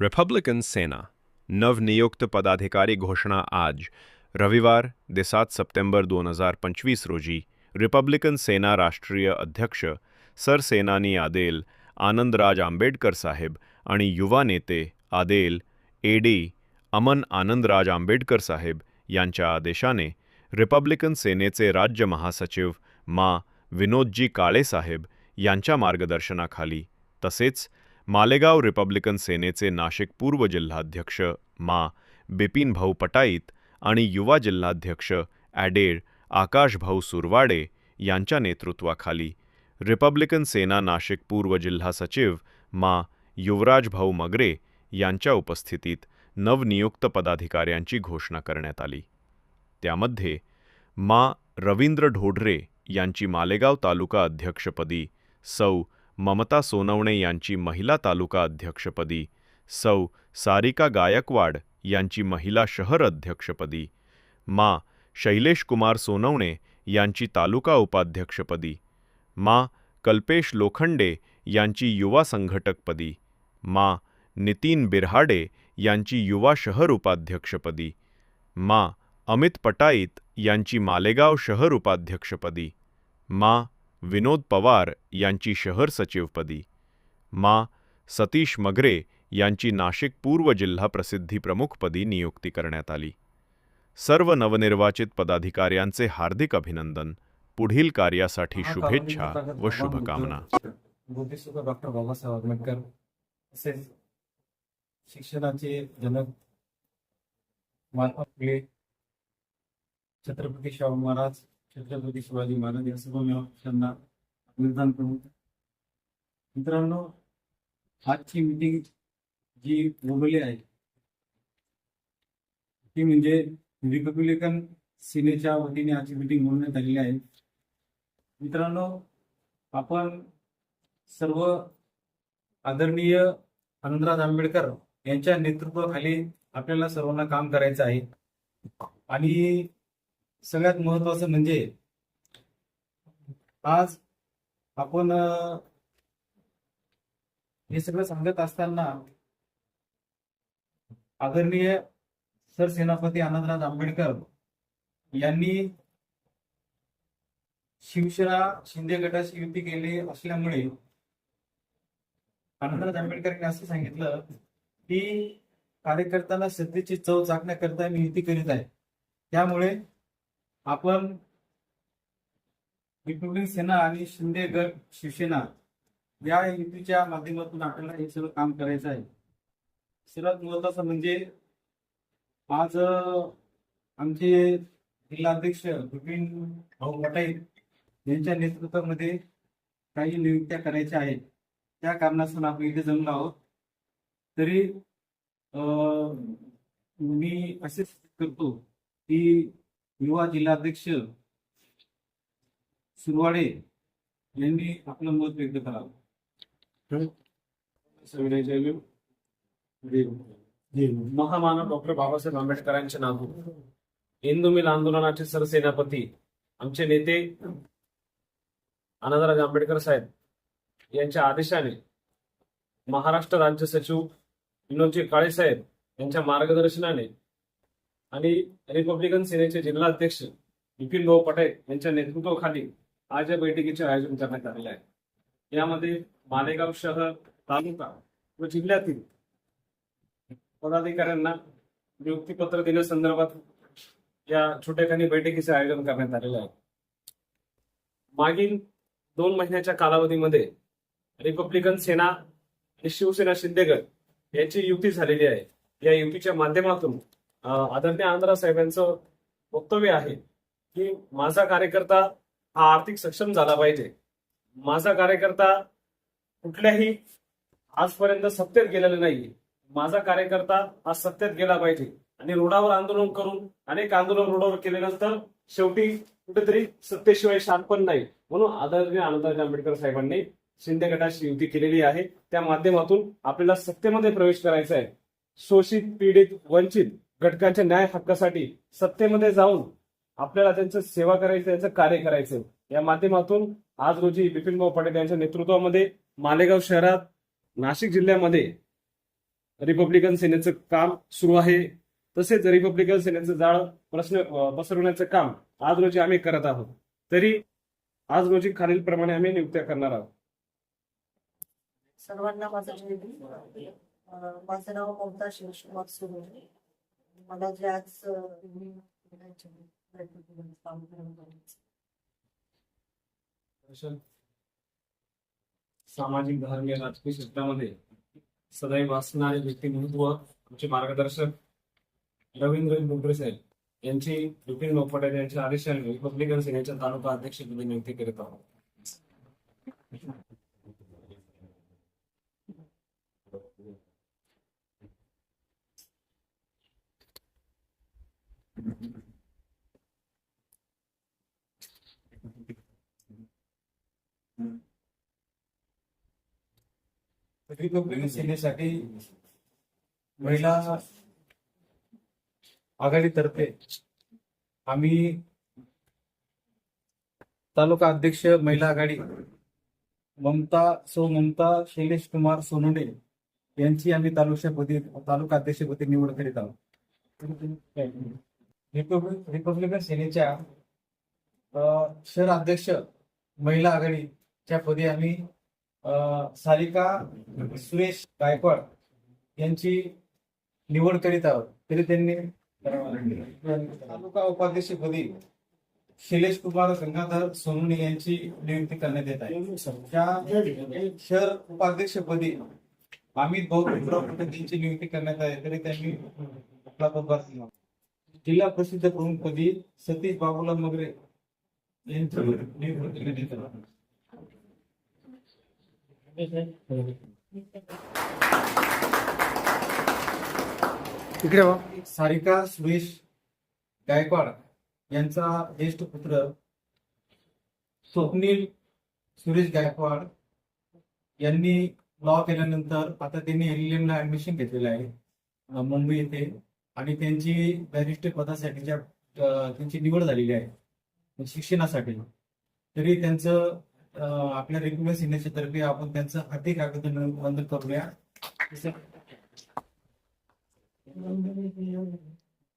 Republican सेना नवनियुक्त पदाधिकारी घोषणा आज रविवार दे सात सप्टेंबर दोन हजार पंचवीस रोजी रिपब्लिकन सेना राष्ट्रीय अध्यक्ष सरसेनानी आदेल आनंदराज आंबेडकर साहेब आणि युवा नेते आदेल एडी अमन आनंदराज आंबेडकर साहेब यांच्या आदेशाने रिपब्लिकन सेनेचे राज्य महासचिव मा विनोदजी काळे साहेब यांच्या मार्गदर्शनाखाली तसेच मालेगाव रिपब्लिकन सेनेचे नाशिक पूर्व जिल्हाध्यक्ष मा. बिपिन भाऊ पटाईत आणि युवा जिल्हाध्यक्ष ॲडेड आकाशभाऊ सुरवाडे यांच्या नेतृत्वाखाली रिपब्लिकन सेना नाशिक पूर्व जिल्हा सचिव मा. युवराजभाऊ मगरे यांच्या उपस्थितीत नवनियुक्त पदाधिकाऱ्यांची घोषणा करण्यात आली. त्यामध्ये मा. रवींद्र ढोढरे यांची मालेगाव तालुका अध्यक्षपदी सौ. ममता सोनवणे यांची महिला तालुका अध्यक्षपदी सौ. सारिका गायकवाड यांची महिला शहर अध्यक्षपदी मा. शैलेश कुमार सोनवणे यांची तालुका उपाध्यक्षपदी मा. कल्पेश लोखंडे यांची युवा संघटकपदी मा. नितीन बिरहाडे यांची युवा शहर उपाध्यक्षपदी मा. अमित पटाईत यांची मालेगाव शहर उपाध्यक्षपदी मा. विनोद पवार यांची शहर सचिवपदी. मा. सतीश मगरे यांची नाशिक पूर्व जिल्हा प्रसिद्धी प्रमुखपदी नियुक्ती करण्यात आली. सर्व नवनिर्वाचित पदाधिकाऱ्यांचे हार्दिक अभिनंदन. पुढील कार्यासाठी शुभेच्छा व शुभकामना. डॉक्टर बाबासाहेब आंबेडकर तसेच शिक्षणाचे जनक छत्रपती शाहू महाराज छत्रपती शिवाजी महाराज या सर्व त्यांना अभिनंदन करू मित्रांनो आजची मीटिंग जी बोलवली आहे ती म्हणजे रिपब्लिकन सेनेच्या वतीने आजची मीटिंग बोलण्यात आलेली आहे. मित्रांनो आपण सर्व आदरणीय आनंदराज आंबेडकर यांच्या नेतृत्वाखाली आपल्याला सर्वांना काम करायचं आहे. आणि सगळ्यात महत्वाचं म्हणजे आज आपण हे सगळं सांगत असताना आदरणीय सरसेनापती आनंदराज आंबेडकर यांनी शिवसेना शिंदे गटाशी युती केली असल्यामुळे आनंदराज आंबेडकर यांनी असं सांगितलं की कार्यकर्त्यांना सत्तेची चव चाकण्याकरता मी युती करीत आहे. त्यामुळे आपण रिपब्लिक सेना आणि शिंदे गट शिवसेना या युतीच्या माध्यमातून आपल्याला हे सगळं काम करायचं आहे. सर्वात महत्वाचं म्हणजे आज आमचे जिल्हाध्यक्ष बिपिन भाऊ पटेल यांच्या नेतृत्वामध्ये काही नियुक्त्या करायच्या आहेत. त्या कारणास्तव आपण इथे जमलो आहोत. तरी मी असे करतो की युवा जिल्हाध्यक्ष सुरवाडे यांनी आपलं मत व्यक्त करावं. महामानव डॉक्टर बाबासाहेब आंबेडकरांच्या नातू हिंदू मिल आंदोलनाचे सरसेनापती आमचे नेते आनंदराज आंबेडकर साहेब यांच्या आदेशाने महाराष्ट्र राज्य सचिव विनोदजी काळे साहेब यांच्या मार्गदर्शनाने आणि रिपब्लिकन सेनेचे जिल्हाध्यक्ष विपिन भाऊ पटेल यांच्या नेतृत्वाखाली आज या बैठकीचे आयोजन करण्यात आलेले आहे. यामध्ये मालेगाव शहर तालुका व जिल्ह्यातील पदाधिकाऱ्यांना नियुक्तीपत्र देण्यासंदर्भात या छोट्याखानी बैठकीचे आयोजन करण्यात आलेलं आहे. मागील दोन महिन्याच्या कालावधीमध्ये रिपब्लिकन सेना आणि शिवसेना शिंदेगड यांची युती झालेली आहे. या युतीच्या माध्यमातून आदरणीय आंध्रा साहेबांचं वक्तव्य आहे की माझा कार्यकर्ता हा आर्थिक सक्षम झाला पाहिजे. माझा कार्यकर्ता कुठल्याही आजपर्यंत सत्तेत गेलेला नाही माझा कार्यकर्ता हा सत्तेत गेला पाहिजे. आणि रोडावर आंदोलन करून अनेक आंदोलन रोडावर केल्यानंतर शेवटी कुठेतरी सत्तेशिवाय शांत पण नाही. म्हणून आदरणीय आनंदराज आंबेडकर साहेबांनी शिंदे गटाशी युती केलेली आहे. त्या माध्यमातून आपल्याला सत्तेमध्ये प्रवेश करायचा आहे. शोषित पीडित वंचित घटकांच्या न्याय हक्कासाठी सत्तेमध्ये जाऊन आपल्याला त्यांचं सेवा करायचं त्यांचं कार्य करायचं या माध्यमातून आज रोजी बिपिन भाऊ पटेल यांच्या नेतृत्वामध्ये मालेगाव शहरात नाशिक जिल्ह्यामध्ये रिपब्लिकन सेनेचं काम सुरू आहे. तसेच रिपब्लिकन सेनेचं जाळ प्रश्न पसरवण्याचं काम आज रोजी आम्ही करत आहोत. तरी आज रोजी खालील प्रमाणे आम्ही नियुक्त्या करणार आहोत. सर्वांना माझं माझं नाव ममता शिवकुमार सुरू मला सामाजिक धार्मिक राजकीय क्षेत्रामध्ये सदैव असणारे व्यक्तिमत्व आमचे मार्गदर्शक रवींद्र मुंबरे साहेब यांची विपिन लोखंडे यांच्या आदेशाने रिपब्लिकन सेनेच्या तालुका अध्यक्षपदी नियुक्ती करीत आहोत. सेनेसाठी महिला आघाडीतर्फे आम्ही तालुका अध्यक्ष महिला आघाडी ममता सौ ममता शैलेश कुमार सोनवणे यांची आम्ही तालुक्यापदी तालुका अध्यक्षपदी निवड करीत आहोत. रिपब्लिकन सेनेच्या अं, शहर अध्यक्ष महिला आघाडीच्या पदी आम्ही अं, सारिका सुरेश गायकवाड यांची निवड करीत आहोत. तरी त्यांनी तालुका तालुका उपाध्यक्षपदी शैलेश कुमार गंगाधर सोनुनी यांची नियुक्ती करण्यात येत आहे. त्या शहर उपाध्यक्षपदी अमित भाऊ यांची नियुक्ती करण्यात आहे. तरी त्यांनी आपला पदभार जिल्हा प्रसिद्ध प्रमुखपदी सतीश बाबूलाल मगरे इकडे सारिका सुरेश गायकवाड यांचा ज्येष्ठ पुत्र स्वप्नील सुरेश गायकवाड यांनी लॉ केल्यानंतर आता त्यांनी एलएम ला ऍडमिशन घेतलेलं आहे मुंबई येथे. आणि त्यांची बॅरिस्टर पदासाठीच्या त्यांची निवड झालेली आहे शिक्षणासाठी. तरी त्यांचं आपल्या रेग्युलर सिनेच्या तर्फे आपण त्यांचं हार्दिक अभिनंदन करूया.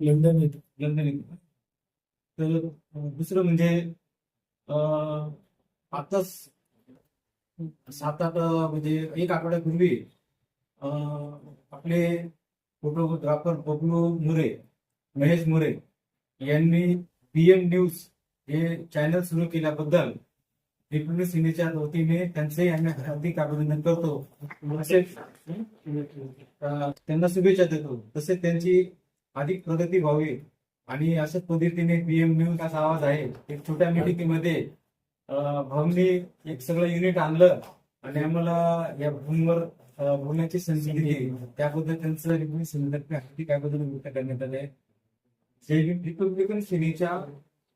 लंडन. लंडन तर दुसरं म्हणजे आताच सात आठ म्हणजे एक आठवड्यापूर्वी आपले फोटोग्राफर बबलू मुरे महेश मुरे यांनी बीएम न्यूज हे चॅनल सुरू केल्याबद्दल रिपब्लिक सिनेच्या वतीने त्यांचे आम्ही हार्दिक अभिनंदन करतो. तसेच त्यांना शुभेच्छा देतो. तसेच त्यांची अधिक प्रगती व्हावी आणि अशाच पद्धतीने पीएम न्यूज असा आवाज आहे. एक छोट्या मिटिंगमध्ये भाऊंनी एक सगळं युनिट आणलं आणि आम्हाला या भूमीवर बोलण्याची संधी दिली. त्याबद्दल त्यांचं रिव्ह्यू सेनेतर्फे त्याबद्दल व्यक्त करण्यात आले रिपब्लिकन सेनेच्या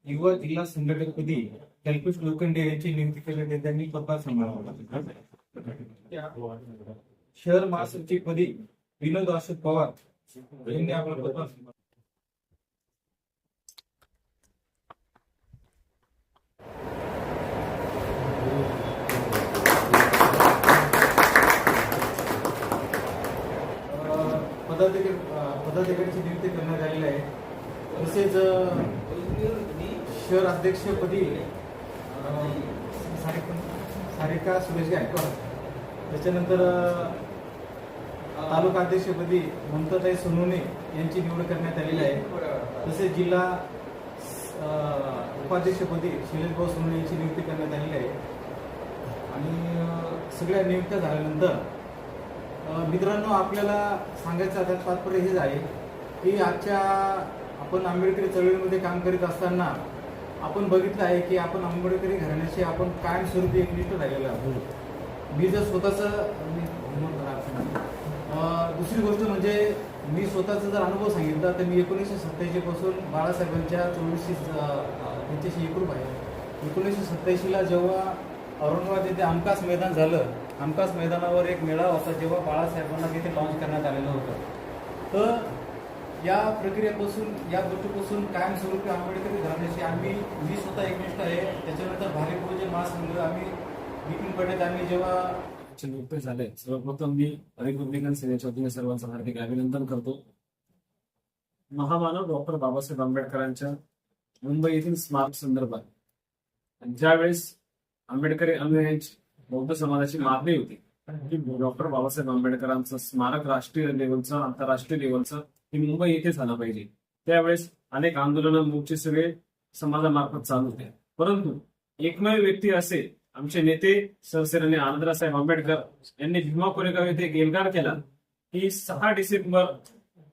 युवा जिल्हा संघटकपदी कल्पेश लोखंडे यांची नियुक्ती केल्याने त्यांनी पदभार सांभाळला शहर महासचिवपदी विनोद अशोक पवार यांनी आपला पदभार सांभाळला. अं, पदाधिकारी पदाधिकाऱ्याची नियुक्ती करण्यात आलेली आहे. तसेच शहर अध्यक्षपदी सारिका सुरेश गायकवाड त्याच्यानंतर तालुका अध्यक्षपदी ममताताई सोनवणे यांची निवड करण्यात आलेली आहे. तसेच जिल्हा उपाध्यक्षपदी शैलेशभाऊ सोनवणे यांची नियुक्ती करण्यात आलेली आहे. आणि सगळ्या नियुक्त्या झाल्यानंतर मित्रांनो आपल्याला सांगायचं आता तात्पर्य हेच आहे की आजच्या आपण आंबेडकरी चळवळीमध्ये काम करीत असताना आपण बघितलं आहे की आपण आंबेडकरी घराण्याशी आपण कायमस्वरूपी एकनिष्ठ राहिलेलो आहोत. मी जर स्वतःचं दुसरी गोष्ट म्हणजे मी स्वतःचा जर अनुभव सांगितला तर मी एकोणीसशे सत्याऐंशी पासून बाळासाहेबांच्या चोवीसशी त्यांच्याशी एकरूप आहे. एकोणीसशे सत्याऐंशीला जेव्हा औरंगाबाद येथे आमकास मैदान झालं हमखास मैदानावर एक मेळावा होता जेव्हा बाळासाहेबांना तिथे लॉन्च करण्यात आलेलं होतं. तर या प्रक्रियेपासून या गोष्टीपासून कायमस्वरूपी आंबेडकरी धरण्याची आम्ही मी स्वतः एकनिष्ठ आहे. त्याच्यानंतर भारी महासंघ आम्ही नितीन पटेल आम्ही जेव्हा त्याचे नुकते झाले सर्वप्रथम मी रिपब्लिकन सेनेच्या वतीने सर्वांचं हार्दिक अभिनंदन करतो. महामानव डॉक्टर बाबासाहेब आंबेडकरांच्या मुंबई येथील स्मारक संदर्भात. ज्यावेळेस आंबेडकरी अनुयायांची बौद्ध समाजाची मागणी होती. की डॉक्टर बाबासाहेब आंबेडकरांचं स्मारक राष्ट्रीय लेवलचं आंतरराष्ट्रीय लेवलचं हे मुंबई येथे झालं पाहिजे. त्यावेळेस अनेक आंदोलनं मोर्चे सगळे समाजामार्फत चालू होते. परंतु एकमेव व्यक्ती असे आमचे नेते सरसेनाने आनंदरावसाहेब आंबेडकर यांनी भीमा कोरेगाव येथे एक एल्गार केला की सहा डिसेंबर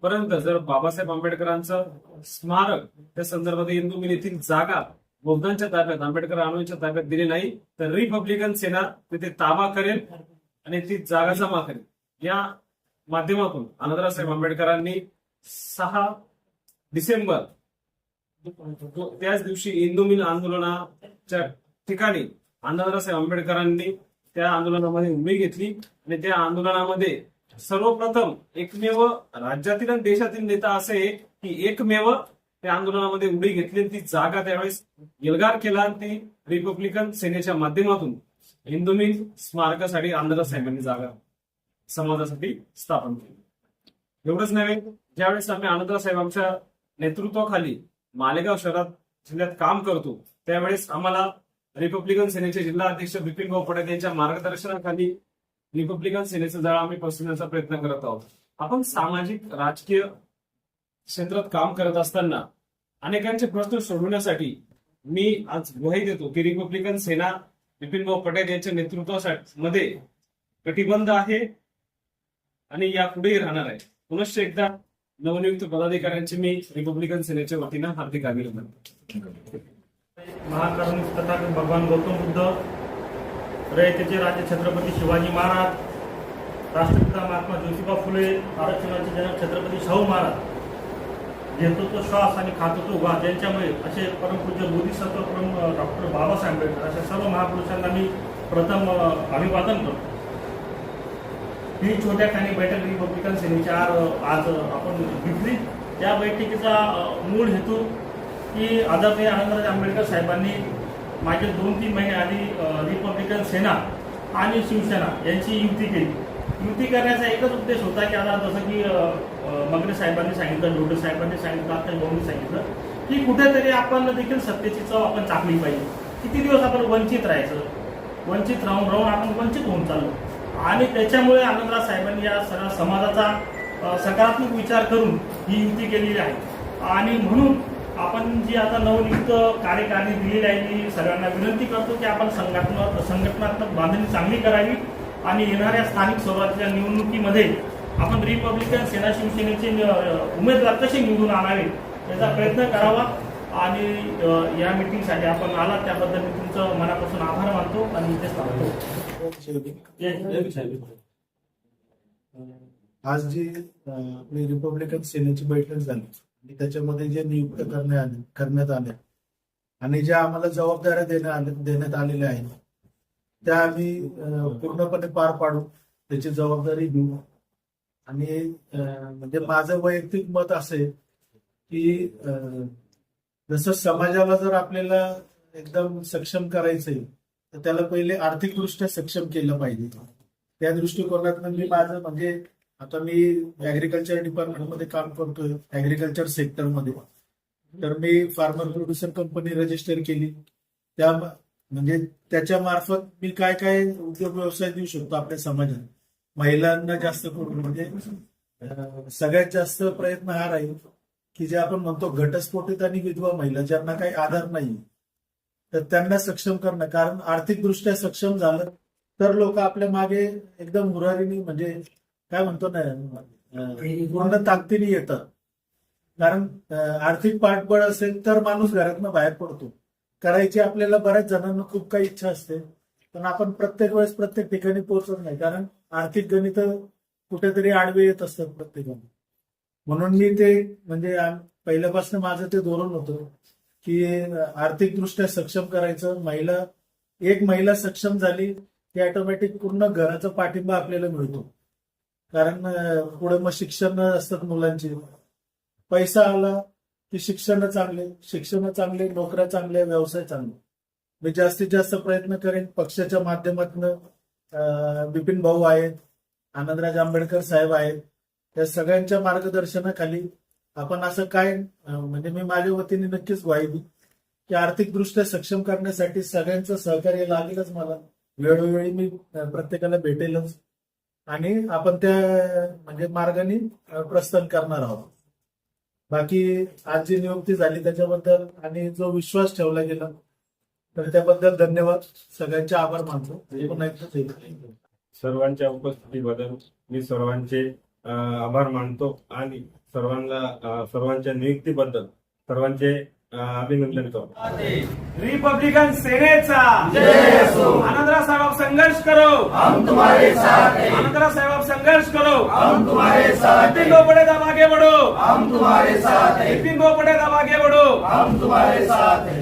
पर्यंत जर बाबासाहेब आंबेडकरांचं स्मारक त्या संदर्भात इंदुमिल येथील जागा बौद्धांच्या ताब्यात आंबेडकर अनुयांच्या ताब्यात दिली नाही तर रिपब्लिकन सेना तिथे ताबा करेल आणि ती जागा जमा करेल. या माध्यमातून आनंदरावसाहेब आंबेडकरांनी सहा डिसेंबर त्याच दिवशी इंदू मिल आंदोलनाच्या ठिकाणी आनंदरावसाहेब आंबेडकरांनी त्या आंदोलनामध्ये उभी घेतली आणि त्या आंदोलनामध्ये सर्वप्रथम एकमेव राज्यातील आणि देशातील नेता असे की एकमेव त्या आंदोलनामध्ये उडी घेतली आणि ती जागा त्यावेळेस एल्गार केला आणि ती रिपब्लिकन सेनेच्या माध्यमातून हिंदू स्मारकासाठी आंध्र साहेबांनी जागा समाजासाठी स्थापन केली. एवढंच नव्हे ज्यावेळेस आम्ही आनंदराव साहेबांच्या नेतृत्वाखाली मालेगाव शहरात जिल्ह्यात काम करतो त्यावेळेस आम्हाला रिपब्लिकन सेनेचे जिल्हा अध्यक्ष बिपिन भाऊ पटेल यांच्या मार्गदर्शनाखाली रिपब्लिकन सेनेचं जाळ आम्ही पसरण्याचा प्रयत्न करत आहोत. आपण सामाजिक राजकीय क्षेत्रात काम करत असताना अनेकांचे प्रश्न सोडवण्यासाठी मी आज ग्वाही देतो की रिपब्लिकन सेना बिपिनबाऊ पटेल यांच्या नेतृत्वासाठी मध्ये कटिबंध आहे आणि यापुढेही राहणार आहे पुनश्च एकदा नवनियुक्त पदाधिकाऱ्यांचे मी रिपब्लिकन सेनेच्या वतीनं हार्दिक अभिनंदन करतो. महाकारुणिक भगवान गौतम बुद्ध रयतेचे राजे छत्रपती शिवाजी महाराज राष्ट्रपिता महात्मा ज्योतिबा फुले आरक्षणाचे जनक छत्रपती शाहू महाराज घेतो तो श्वास आणि खातो तो वास यांच्यामुळे असे परमपूज्य मोदी सत्वप्रम डॉक्टर बाबासाहेब आंबेडकर अशा सर्व महापुरुषांना मी प्रथम अभिवादन करतो. ही छोट्या खाणी बैठक रिपब्लिकन सेनेची आज आज आपण घेतली. त्या बैठकीचा मूळ हेतू की आदरणीय आनंदराज आंबेडकर साहेबांनी मागे दोन तीन महिने आधी रिपब्लिकन सेना आणि शिवसेना यांची युती केली. युती करण्याचा एकच उद्देश होता की आता जसं की मगरे साहेबांनी सांगितलं लोटे साहेबांनी सांगितलं आता भाऊंनी सांगितलं की कुठेतरी आपण देखील सत्तेची चव आपण चाकली पाहिजे. किती दिवस आपण वंचित राहायचं? वंचित राहून राहून आपण वंचित होऊन चाललो. आणि त्याच्यामुळे आनंदराज साहेबांनी या सगळ्या समाजाचा सकारात्मक विचार करून ही युती केलेली आहे. आणि म्हणून आपण जी आता नवनियुक्त कार्यकारिणी दिलेली आहे मी सगळ्यांना विनंती करतो की आपण संघटना संघटनात्मक बांधणी चांगली करावी. आणि येणाऱ्या स्थानिक स्वराज्याच्या निवडणुकीमध्ये आपण रिपब्लिकन सेना शिवसेनेचे उमेदवार कसे निवडून आणावे याचा प्रयत्न करावा. आणि या मिटिंगसाठी आपण आलात त्याबद्दल मी तुमचं मनापासून आभार मानतो आणि इथेच थांबतो. आज जी आपली रिपब्लिकन सेनेची बैठक झाली आणि त्याच्यामध्ये जे नियुक्त करण्यात आले करण्यात आले आणि ज्या आम्हाला जबाबदाऱ्या देण्यात देण्यात आलेल्या आहेत त्या आम्ही पूर्णपणे पार पाडू त्याची जबाबदारी घेऊ. आणि म्हणजे माझं वैयक्तिक मत असे की जसं समाजाला जर आपल्याला एकदम सक्षम करायचंय तर त्याला पहिले आर्थिकदृष्ट्या सक्षम केलं पाहिजे. त्या दृष्टिकोनातून मी म्हणजे माझं म्हणजे आता मी ऍग्रिकल्चर डिपार्टमेंटमध्ये काम करतोय ऍग्रिकल्चर सेक्टरमध्ये तर मी फार्मर प्रोड्युसर कंपनी रजिस्टर केली. त्या म्हणजे त्याच्या मार्फत मी काय काय उद्योग व्यवसाय देऊ शकतो आपल्या समाजात? महिलांना जास्त करून म्हणजे सगळ्यात जास्त प्रयत्न हा राहील की जे आपण म्हणतो घटस्फोटित आणि विधवा महिला ज्यांना काही आधार नाही तर त्यांना सक्षम करणं. कारण आर्थिकदृष्ट्या सक्षम झालं तर लोक आपल्या मागे एकदम हुरारीने म्हणजे काय म्हणतो ना पूर्ण ताकदीने येतात. कारण आर्थिक पाठबळ असेल तर माणूस घरातनं बाहेर पडतो. करायची आपल्याला बऱ्याच जणांना खूप काही इच्छा असते पण आपण प्रत्येक वेळेस प्रत्येक ठिकाणी पोहोचत नाही. कारण आर्थिक गणित कुठेतरी आडवे येत असतात प्रत्येकाने म्हणून मी ते म्हणजे पहिल्यापासून माझं ते धोरण होतं की आर्थिकदृष्ट्या सक्षम करायचं. महिला एक महिला सक्षम झाली की ऑटोमॅटिक पूर्ण घराचा पाठिंबा आपल्याला मिळतो. कारण पुढे मग शिक्षण असतात मुलांची. पैसा आला की शिक्षण चांगले शिक्षण चांगले नोकऱ्या चांगल्या व्यवसाय चांगले. मी जास्तीत जास्त प्रयत्न करेन पक्षाच्या माध्यमातून बिपिन भाऊ आहेत आनंदराज आंबेडकर साहेब आहेत त्या सगळ्यांच्या मार्गदर्शनाखाली आपण असं काय म्हणजे मी माझ्या वतीने नक्कीच ग्वाही की आर्थिकदृष्ट्या सक्षम करण्यासाठी सगळ्यांचं सहकार्य लागेलच मला. वेळोवेळी मी प्रत्येकाला भेटेलच. आणि आपण त्या म्हणजे मार्गाने प्रस्थान करणार आहोत. बाकी आज जी नियुक्ती झाली त्याच्याबद्दल आणि जो विश्वास ठेवला गेला तर त्याबद्दल धन्यवाद. सगळ्यांचे आभार मानतो. पुन्हा एकदा. सर्वांच्या उपस्थितीबद्दल मी सर्वांचे आभार मानतो आणि सर्वांना सर्वांच्या नियुक्तीबद्दल सर्वांचे अभिनंदन करतो. रिपब्लिकन सेनेचा आनंदराव साहेब संघर्ष करो. हम तुम्हारे साथ हैं. आनंदराव साहेब संघर्ष करो. हम तुम्हारे साथ बिपिन बोपड़े तब आगे बढ़ो. हम तुम्हारे साथ हैं. बिपिन बोपड़े तब आगे बढ़ो. हम तुम्हारे साथ हैं.